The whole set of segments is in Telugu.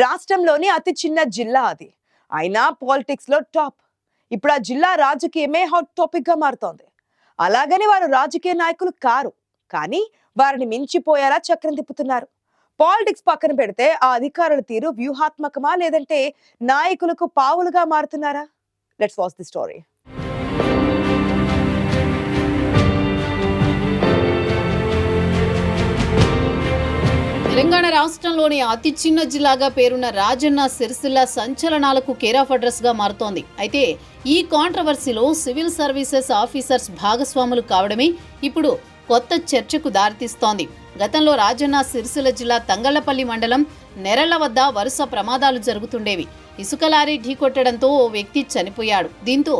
రాష్ట్రంలోని అతి చిన్న జిల్లా అది. అయినా పాలిటిక్స్లో టాప్. ఇప్పుడు ఆ జిల్లా రాజకీయమే హాట్ టాపిక్గా మారుతోంది. అలాగని వారు రాజకీయ నాయకులు కారు. కానీ వారిని మించిపోయేలా చక్రం తిప్పుతున్నారు. పాలిటిక్స్ పక్కన పెడితే ఆ అధికారుల తీరు వ్యూహాత్మకమా లేదంటే నాయకులకు పావులుగా మారుతున్నారా? Let's watch the story Telangana రాష్ట్రంలోని అతి చిన్న జిల్లాగా పేరున్న రాజన్న సిరిసిల్ల సంచలనాలకు కేర్ ఆఫ్ అడ్రస్గా మారుతోంది. అయితే ఈ కాంట్రవర్సీలో సివిల్ సర్వీసెస్ ఆఫీసర్స్ భాగస్వాములు కావడమే ఇప్పుడు కొత్త చర్చకు దారితీస్తోంది. గతంలో రాజన్న సిరిసిల్ల జిల్లా తంగళ్ళపల్లి మండలం నెరళ్ళ వద్ద వరుస ప్రమాదాలు జరుగుతుండేవి. ఇసుక లారీ ఢీకొట్టడంతో ఓ వ్యక్తి చనిపోయాడు. దీంతో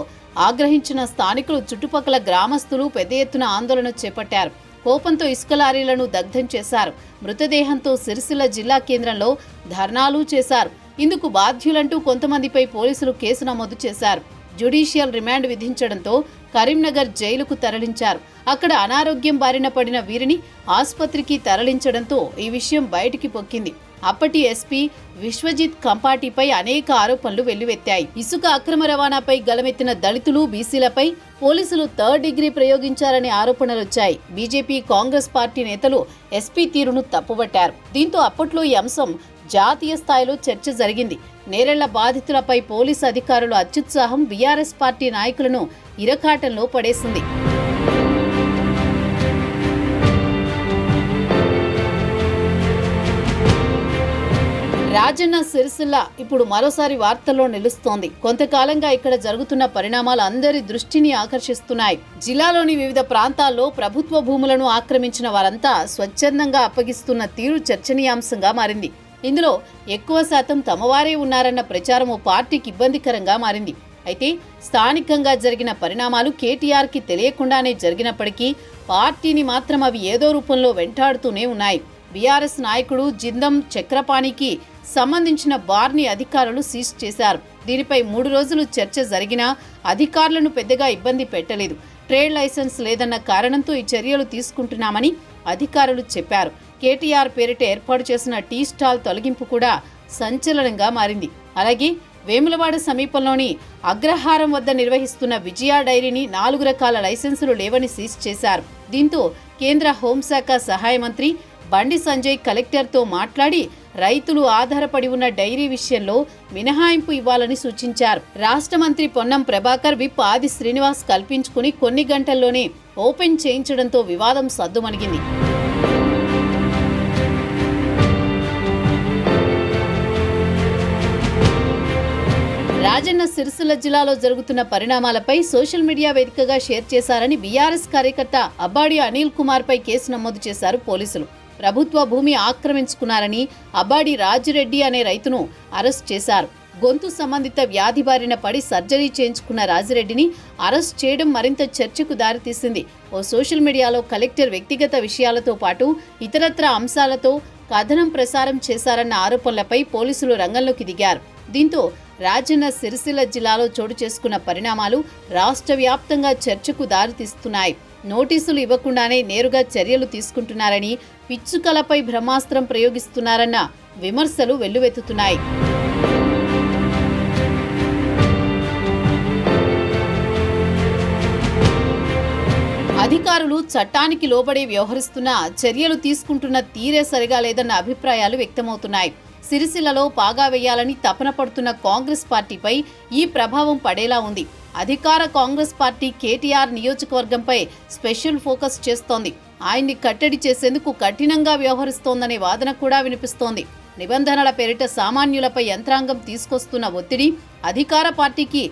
ఆగ్రహించిన స్థానికులు చుట్టుపక్కల గ్రామస్తులు పెద్ద ఎత్తున ఆందోళన చేపట్టారు. కోపంతో ఇసుక లారీలను దగ్ధం చేశారు. మృతదేహంతో సిరిసిల్ల జిల్లా కేంద్రంలో ధర్నాలు చేశారు. ఇందుకు బాధ్యులంటూ కొంతమందిపై పోలీసులు కేసు నమోదు చేశారు. జ్యుడీషియల్ రిమాండ్ విధించడంతో కరీంనగర్ జైలుకు తరలించారు. అక్కడ అనారోగ్యం బారిన పడిన వీరిని ఆసుపత్రికి తరలించడంతో ఈ విషయం బయటికి పొక్కింది. అప్పటి ఎస్పీ విశ్వజిత్ కంపాటిపై అనేక ఆరోపణలు వెల్లువెత్తాయి. ఇసుక అక్రమ రవాణాపై గలమెత్తిన దళితులు బీసీలపై పోలీసులు థర్డ్ డిగ్రీ ప్రయోగించారనే ఆరోపణలు వచ్చాయి. బీజేపీ కాంగ్రెస్ పార్టీ నేతలు ఎస్పీ తీరును తప్పుబట్టారు. దీంతో అప్పట్లో ఈ అంశం జాతీయ స్థాయిలో చర్చ జరిగింది. నేరెళ్ళ బాధితులపై పోలీసు అధికారుల అత్యుత్సాహం బీఆర్ఎస్ పార్టీ నాయకులను ఇరకాటంలో పడేసింది. రాజన్న సిరిసిల్ల ఇప్పుడు మరోసారి వార్తల్లో నిలుస్తోంది. కొంతకాలంగా ఇక్కడ జరుగుతున్న పరిణామాలు అందరి దృష్టిని ఆకర్షిస్తున్నాయి. జిల్లాలోని వివిధ ప్రాంతాల్లో ప్రభుత్వ భూములను ఆక్రమించిన వారంతా స్వచ్ఛందంగా అప్పగిస్తున్న తీరు చర్చనీయాంశంగా మారింది. ఇందులో ఎక్కువ శాతం తమవారే ఉన్నారన్న ప్రచారం ఓ పార్టీకి ఇబ్బందికరంగా మారింది. అయితే స్థానికంగా జరిగిన పరిణామాలు కేటీఆర్కి తెలియకుండానే జరిగినప్పటికీ పార్టీని మాత్రం అవి ఏదో రూపంలో వెంటాడుతూనే ఉన్నాయి. బీఆర్ఎస్ నాయకుడు జిందం చక్రపాణికి సంబంధించిన బార్ని అధికారులు సీజ్ చేశారు. దీనిపై మూడు రోజులు చర్చ జరిగినా అధికారులను పెద్దగా ఇబ్బంది పెట్టలేదు. ట్రేడ్ లైసెన్స్ లేదన్న కారణంతో ఈ చర్యలు తీసుకుంటున్నామని అధికారులు చెప్పారు. కేటీఆర్ పేరిట ఏర్పాటు చేసిన టీ స్టాల్ తొలగింపు కూడా సంచలనంగా మారింది. అలాగే వేములవాడ సమీపంలోని అగ్రహారం వద్ద నిర్వహిస్తున్న విజయ డైరీని నాలుగు రకాల లైసెన్సులు లేవని సీజ్ చేశారు. దీంతో కేంద్ర హోంశాఖ సహాయ మంత్రి బండి సంజయ్ కలెక్టర్తో మాట్లాడి రైతులు ఆధారపడి ఉన్న డైరీ విషయంలో మినహాయింపు ఇవ్వాలని సూచించారు. రాష్ట్ర మంత్రి పొన్నం ప్రభాకర్ విప్ ఆది శ్రీనివాస్ కల్పించుకుని కొన్ని గంటల్లోనే ఓపెన్ చేయించడంతో వివాదం సద్దుమణిగింది. రాజన్న సిరిసిల్ల జిల్లాలో జరుగుతున్న పరిణామాలపై సోషల్ మీడియా వేదికగా షేర్ చేశారని బీఆర్ఎస్ కార్యకర్త అబ్బాడి అనిల్ కుమార్ పై కేసు నమోదు చేశారు పోలీసులు. ప్రభుత్వ భూమి ఆక్రమించుకున్నారని అబ్బాడి రాజిరెడ్డి అనే రైతును అరెస్ట్ చేశారు. గొంతు సంబంధిత వ్యాధి బారిన పడి సర్జరీ చేయించుకున్న రాజిరెడ్డిని అరెస్ట్ చేయడం మరింత చర్చకు దారితీసింది. ఓ సోషల్ మీడియాలో కలెక్టర్ వ్యక్తిగత విషయాలతో పాటు ఇతరత్ర అంశాలతో కథనం ప్రసారం చేశారన్న ఆరోపణలపై పోలీసులు రంగంలోకి దిగారు. దీంతో రాజన్న సిరిసిల్ల జిల్లాలో చోటు చేసుకున్న పరిణామాలు రాష్ట్ర వ్యాప్తంగా చర్చకు దారితీస్తున్నాయి. నోటీసులు ఇవ్వకుండానే నేరుగా చర్యలు తీసుకుంటున్నారని పిచ్చుకలపై బ్రహ్మాస్త్రం ప్రయోగిస్తున్నారన్న విమర్శలు వెల్లువెత్తుతున్నాయి. అధికారులు చట్టానికి లోబడి వ్యవహరిస్తున్న చర్యలు తీసుకుంటున్న తీరే సరిగా లేదన్న అభిప్రాయాలు వ్యక్తమవుతున్నాయి. సిరిసిల్లలో పాగా వేయాలని తపన పడుతున్న కాంగ్రెస్ పార్టీపై ఈ ప్రభావం పడేలా ఉంది. అధికార కాంగ్రెస్ పార్టీ కేటీఆర్ నియోజకవర్గంపై స్పెషల్ ఫోకస్ చేస్తోంది. ఆయన్ని కట్టడి చేసేందుకు కఠినంగా వ్యవహరిస్తోందనే వాదన కూడా వినిపిస్తోంది. నిబంధనల పేరిట సామాన్యులపై యంత్రాంగం తీసుకొస్తున్న ఒత్తిడి అధికార పార్టీకి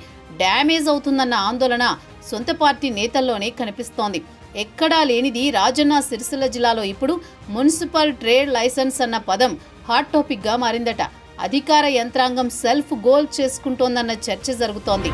డ్యామేజ్ అవుతుందన్న ఆందోళన సొంత పార్టీ నేతల్లోనే కనిపిస్తోంది. ఎక్కడా లేనిది రాజన్న సిరిసిల్ల జిల్లాలో ఇప్పుడు మున్సిపల్ ట్రేడ్ లైసెన్స్ అన్న పదం హాట్ టాపిక్గా మారిందట. అధికార యంత్రాంగం సెల్ఫ్ గోల్ చేసుకుంటోందన్న చర్చ జరుగుతోంది.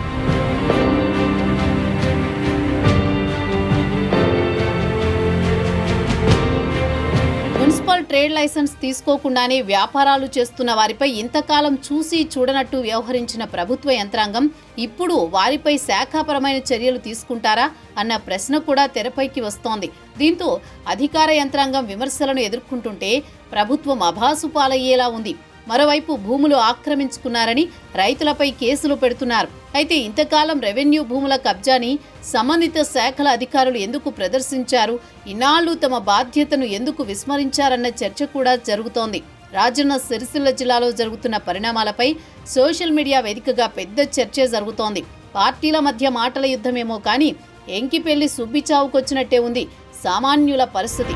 ట్రేడ్ లైసెన్స్ తీసుకోకుండానే వ్యాపారాలు చేస్తున్న వారిపై ఇంతకాలం చూసి చూడనట్టు వ్యవహరించిన ప్రభుత్వ యంత్రాంగం ఇప్పుడు వారిపై శాఖాపరమైన చర్యలు తీసుకుంటారా అన్న ప్రశ్న కూడా తెరపైకి వస్తోంది. దీంతో అధికార యంత్రాంగం విమర్శలను ఎదుర్కొంటుంటే ప్రభుత్వం అభాసు పాలయ్యేలా ఉంది. మరోవైపు భూములు ఆక్రమించుకున్నారని రైతులపై కేసులు పెడుతున్నారు. అయితే ఇంతకాలం రెవెన్యూ భూముల కబ్జాని సంబంధిత శాఖల అధికారులు ఎందుకు ప్రదర్శించారు? ఇన్నాళ్ళు తమ బాధ్యతను ఎందుకు విస్మరించారన్న చర్చ కూడా జరుగుతోంది. రాజన్న సిరిసిల్ల జిల్లాలో జరుగుతున్న పరిణామాలపై సోషల్ మీడియా వేదికగా పెద్ద చర్చ జరుగుతోంది. పార్టీల మధ్య మాటల యుద్ధమేమో కానీ ఎంకిపెళ్ళి సుబ్బిచావుకొచ్చినట్టే ఉంది. సామాన్యుల పరిస్థితి.